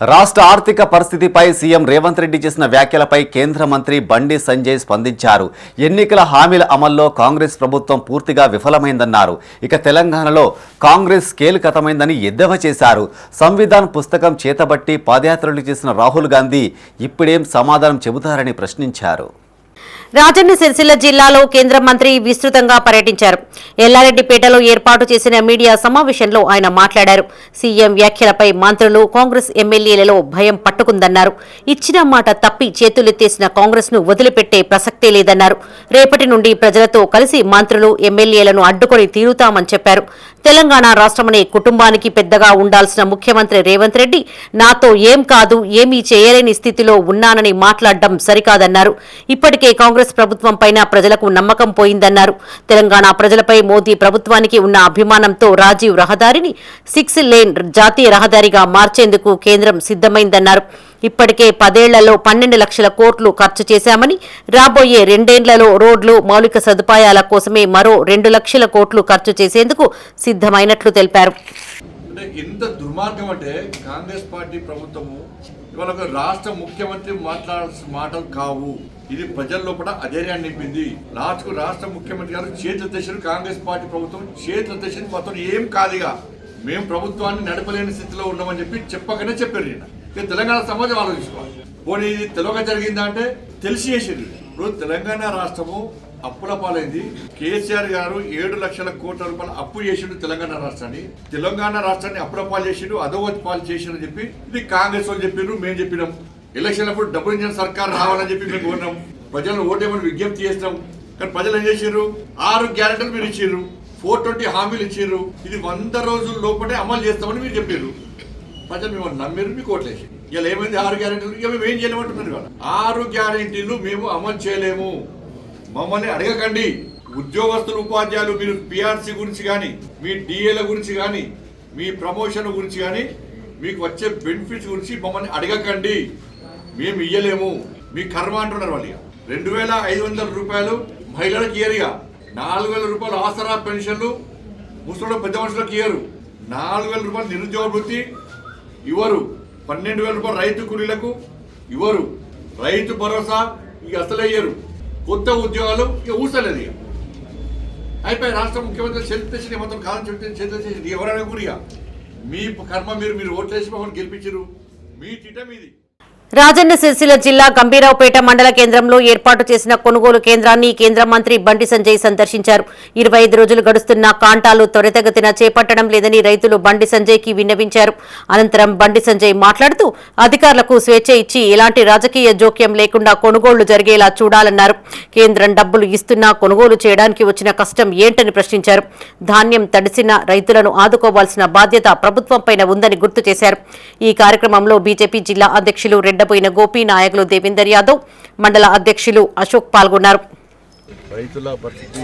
రాష్ట్ర ఆర్థిక పరిస్థితిపై సీఎం రేవంత్ రెడ్డి చేసిన వ్యాఖ్యలపై కేంద్ర మంత్రి బండి సంజయ్ స్పందించారు. ఎన్నికల హామీల అమల్లో కాంగ్రెస్ ప్రభుత్వం పూర్తిగా విఫలమైందన్నారు. ఇక తెలంగాణలో కాంగ్రెస్ కీలకతమైందని ఎద్దేవా చేశారు. సంవిధాన్ పుస్తకం చేతబట్టి పాదయాత్రలు చేసిన రాహుల్ గాంధీ ఇప్పుడేం సమాధానం చెబుతారని ప్రశ్నించారు. రాజన్న సిరిసిల్ల జిల్లాలో కేంద్ర మంత్రి విస్తృతంగా పర్యటించారు. ఎల్లారెడ్డిపేటలో ఏర్పాటు చేసిన మీడియా సమావేశంలో ఆయన మాట్లాడారు. సీఎం వ్యాఖ్యలపై మంత్రులు కాంగ్రెస్ ఎమ్మెల్యేలలో భయం పట్టుకుందన్నారు. ఇచ్చిన మాట తప్పి చేతులెత్తేసిన కాంగ్రెస్ను వదిలిపెట్టే ప్రసక్తే లేదన్నారు. రేపటి నుండి ప్రజలతో కలిసి మంత్రులు ఎమ్మెల్యేలను అడ్డుకొని తీరుతామని చెప్పారు. తెలంగాణ రాష్ట్రమనే కుటుంబానికి పెద్దగా ఉండాల్సిన ముఖ్యమంత్రి రేవంత్ రెడ్డి నాతో ఏం కాదు ఏమీ చేయలేని స్థితిలో ఉన్నానని మాట్లాడడం సరికాదన్నారు. ఇప్పటికే కాంగ్రెస్ ప్రభుత్వం పైన ప్రజలకు నమ్మకం పోయిందన్నారు. తెలంగాణ ప్రజలపై మోదీ ప్రభుత్వానికి ఉన్న అభిమానంతో రాజీవ్ రహదారిని సిక్స్ లేన్ జాతీయ రహదారిగా మార్చేందుకు కేంద్రం సిద్దమైందన్నారు ఇప్పటికే పదేళ్ళలో పన్నెండు లక్షల కోట్లు ఖర్చు చేశామని రాబోయే రెండేండ్లలో రోడ్లు మౌలిక సదుపాయాల కోసమే మరో రెండు లక్షల కోట్లు ఖర్చు చేసేందుకు సిద్దమైనట్లు తెలిపారు. ఇంత దుర్మార్గం అంటే కాంగ్రెస్ పార్టీ ప్రభుత్వము ఇవాళ ఒక రాష్ట్ర ముఖ్యమంత్రి మాట్లాడాల్సిన మాటలు కావు. ఇది ప్రజల లోపల అధైర్యాన్ని నింపింది. లాస్ట్కు రాష్ట్ర ముఖ్యమంత్రి గారు చేతులు తెచ్చిన కాంగ్రెస్ పార్టీ ప్రభుత్వం చేతులు తెచ్చిన మొత్తం ఏం కాదుగా. మేము ప్రభుత్వాన్ని నడపలేని స్థితిలో ఉన్నామని చెప్పి చెప్పకనే చెప్పారు ఇక తెలంగాణ సమాజం ఆలోచించుకోవాలి. పోనీ ఇది తెలియక జరిగిందా అంటే తెలిసి చేసేది. ఇప్పుడు తెలంగాణ రాష్ట్రము అప్పుల పాలైంది. కేసీఆర్ గారు ఏడు లక్షల కోట్ల రూపాయలు అప్పు చేసిండు తెలంగాణ రాష్ట్రాన్ని. తెలంగాణ రాష్ట్రాన్ని అప్పుల పాలు చేసిండు అధోవతి పాలు చేసిండు చెప్పి ఇది కాంగ్రెస్ వాళ్ళు చెప్పిండ్రు మేము చెప్పినాం. ఎలక్షన్ అప్పుడు డబ్బులు ఇంజన్ సర్కార్ రావాలని చెప్పి మేము కోరినాం. ప్రజలను ఓటేమని విజ్ఞప్తి చేసినాం కానీ ప్రజలు ఏం చేసిండ్రు ఆరు గ్యారెంటీలు మీరు ఇచ్చిర్రు ఫోర్ ట్వంటీ హామీలు ఇచ్చిర్రు. ఇది వంద రోజుల లోపలే అమలు చేస్తామని మీరు చెప్పారు ప్రజలు మిమ్మల్ని నమ్మిరు మీకు ఓట్లేసి ఇలా ఏమైంది ఆరు గ్యారెంటీలు? ఇక మేము ఏం చేయలేమంటున్నారు ఇవాళ. ఆరు గ్యారెంటీలు మేము అమలు చేయలేము. మమ్మల్ని అడగకండి. ఉద్యోగస్తులు ఉపాధ్యాయులు మీరు పిఆర్సీ గురించి కానీ మీ డిఏల గురించి కానీ మీ ప్రమోషన్ గురించి కానీ మీకు వచ్చే బెనిఫిట్స్ గురించి మమ్మల్ని అడగకండి. మేము ఇయ్యలేము. మీ కర్మ అంటున్నారు వాళ్ళు రెండు వేల ఐదు వందల రూపాయలు మహిళలకు ఇయరుగా నాలుగు వేల రూపాయలు ఆసరా పెన్షన్లు ముసలి పెద్ద మనుషులకు ఇయ్యరు. నాలుగు వేల రూపాయలు నిరుద్యోగ వృత్తి ఇవ్వరు. పన్నెండు వేల రూపాయలు రైతు కూలీలకు ఇవ్వరు. రైతు భరోసా ఇక అసలు అయ్యారు కొత్త ఉద్యోగాలు ఇక ఊసలేదు ఇక. అయిపోయి రాష్ట్ర ముఖ్యమంత్రి చేతి తెచ్చిన మొత్తం కాలం చెప్తే చేతులు చేసి ఎవరైనా కూడా మీ కర్మ మీరు మీరు ఓట్లేసి మమ్మల్ని గెలిపించారు మీ తిట మీది. రాజన్న సిరిసిల్ల జిల్లా గంభీరావుపేట మండల కేంద్రంలో ఏర్పాటు చేసిన కొనుగోలు కేంద్రాన్ని కేంద్ర మంత్రి బండి సంజయ్ సందర్శించారు. ఇరవై ఐదు రోజులు గడుస్తున్న కాంటాలు త్వరితగతిన చేపట్టడం లేదని రైతులు బండి సంజయ్కి విన్నవించారు. అనంతరం బండి సంజయ్ మాట్లాడుతూ అధికారులకు స్వేచ్ఛ ఇచ్చి ఎలాంటి రాజకీయ జోక్యం లేకుండా కొనుగోళ్ళు జరిగేలా చూడాలన్నారు. కేంద్రం డబ్బులు ఇస్తున్నా కొనుగోలు చేయడానికి వచ్చిన కష్టం ఏంటని ప్రశ్నించారు. ధాన్యం తడిసిన రైతులను ఆదుకోవాల్సిన బాధ్యత ప్రభుత్వంపైన ఉందని గుర్తు చేశారు. ఈ కార్యక్రమంలో బీజేపీ జిల్లా అధ్యక్షులు రెడ్డబోయిన గోపి నాయకులు దేవేందర్ యాదవ్ మండల అధ్యక్షులు అశోక్ పాల్గొన్నారు. రైతుల పరిస్థితి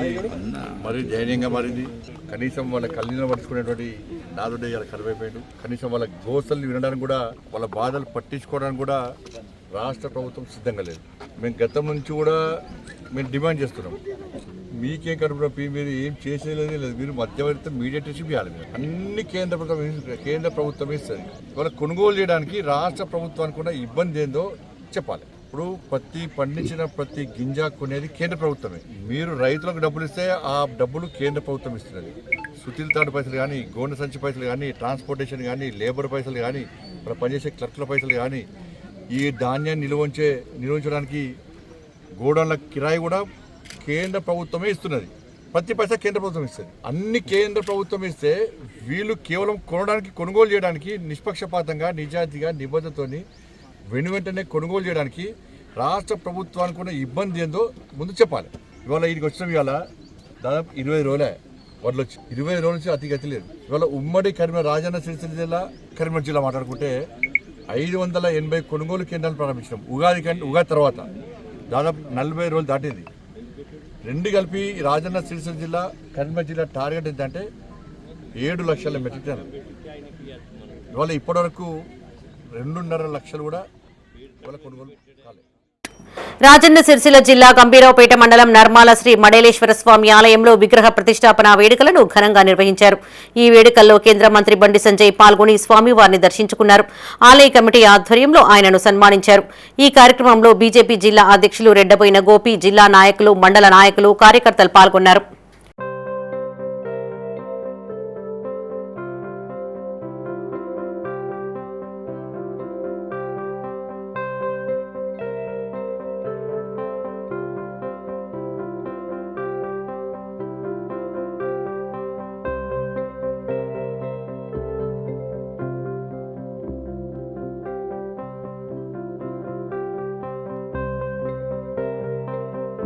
మరీ దయనీయంగా మారింది. కనీసం వాళ్ళ కళ్ళీన పట్టుకునేటువంటి నాదుడే ఇలా కరువైపోయాడు. కనీసం వాళ్ళ గోసల్ని వినడానికి కూడా వాళ్ళ బాధలు పట్టించుకోవడానికి కూడా రాష్ట్ర ప్రభుత్వం సిద్ధంగా లేదు. మేము గతం నుంచి కూడా మేము డిమాండ్ చేస్తున్నాం. మీకేం కడుపు నొప్పి మీరు ఏం చేసేది లేదు. మీరు మధ్యవర్తి మీడియేటర్షిప్ ఇవ్వాలి మీరు. అన్ని కేంద్ర ప్రభుత్వం కేంద్ర ప్రభుత్వం ఇస్తుంది. ఇవాళ కొనుగోలు చేయడానికి రాష్ట్ర ప్రభుత్వానికి కూడా ఇబ్బంది ఏందో చెప్పాలి. ఇప్పుడు ప్రతి పండించిన ప్రతి గింజ కొనేది కేంద్ర ప్రభుత్వమే. మీరు రైతులకు డబ్బులు ఇస్తే ఆ డబ్బులు కేంద్ర ప్రభుత్వం ఇస్తున్నది. సుతిల్ తాడు పైసలు కానీ గోనె సంచి పైసలు కానీ ట్రాన్స్పోర్టేషన్ కానీ లేబర్ పైసలు కానీ మన పనిచేసే క్లర్క్ల పైసలు కానీ ఈ ధాన్యాన్ని నిల్వ ఉంచే గోడౌన్ల కిరాయి కూడా కేంద్ర ప్రభుత్వమే ఇస్తున్నది. ప్రతి పైసా కేంద్ర ప్రభుత్వం ఇస్తుంది. అన్ని కేంద్ర ప్రభుత్వం ఇస్తే వీళ్ళు కేవలం కొనడానికి కొనుగోలు చేయడానికి నిష్పక్షపాతంగా నిజాయితీగా నిబద్ధతోని వెను వెంటనే కొనుగోలు చేయడానికి రాష్ట్ర ప్రభుత్వానికి ఉన్న ఇబ్బంది ఏందో ముందు చెప్పాలి. ఇవాళ వీడికి వచ్చిన ఇవాళ దాదాపు ఇరవై రోజులే వడ్లు వచ్చి. ఇరవై రోజుల నుంచి అతి గతి లేదు. ఇవాళ ఉమ్మడి కరీంనగర్ రాజన్న సిరిసిల్ల జిల్లా కరీంనగర్ జిల్లా మాట్లాడుకుంటే ఐదు వందల ఎనభై కొనుగోలు కేంద్రాలు ప్రారంభించినాం. ఉగాది కంటే ఉగాది తర్వాత దాదాపు నలభై రోజులు దాటింది. రెండు కలిపి రాజన్న సిరిసిల్ల జిల్లా కరీంనగర్ జిల్లా టార్గెట్ ఏంటంటే ఏడు లక్షల మెట్రిక్ టన్ ఇవాళ ఇప్పటివరకు రెండున్నర లక్షలు కూడా ఇవాళ కొనుగోలు కాలేదు. రాజన్న సిరిసిల్ల జిల్లా గంభీరావుపేట మండలం నర్మాల శ్రీ మడేలేశ్వర స్వామి ఆలయంలో విగ్రహ ప్రతిష్టాపన వేడుకలను ఘనంగా నిర్వహించారు. ఈ వేడుకల్లో కేంద్ర మంత్రి బండి సంజయ్ పాల్గొని స్వామివారిని దర్శించుకున్నారు. ఆలయ కమిటీ ఆధ్వర్యంలో ఆయనను సన్మానించారు. ఈ కార్యక్రమంలో బీజేపీ జిల్లా అధ్యక్షులు రెడ్డబోయిన గోపి జిల్లా నాయకులు మండల నాయకులు కార్యకర్తలు పాల్గొన్నారు.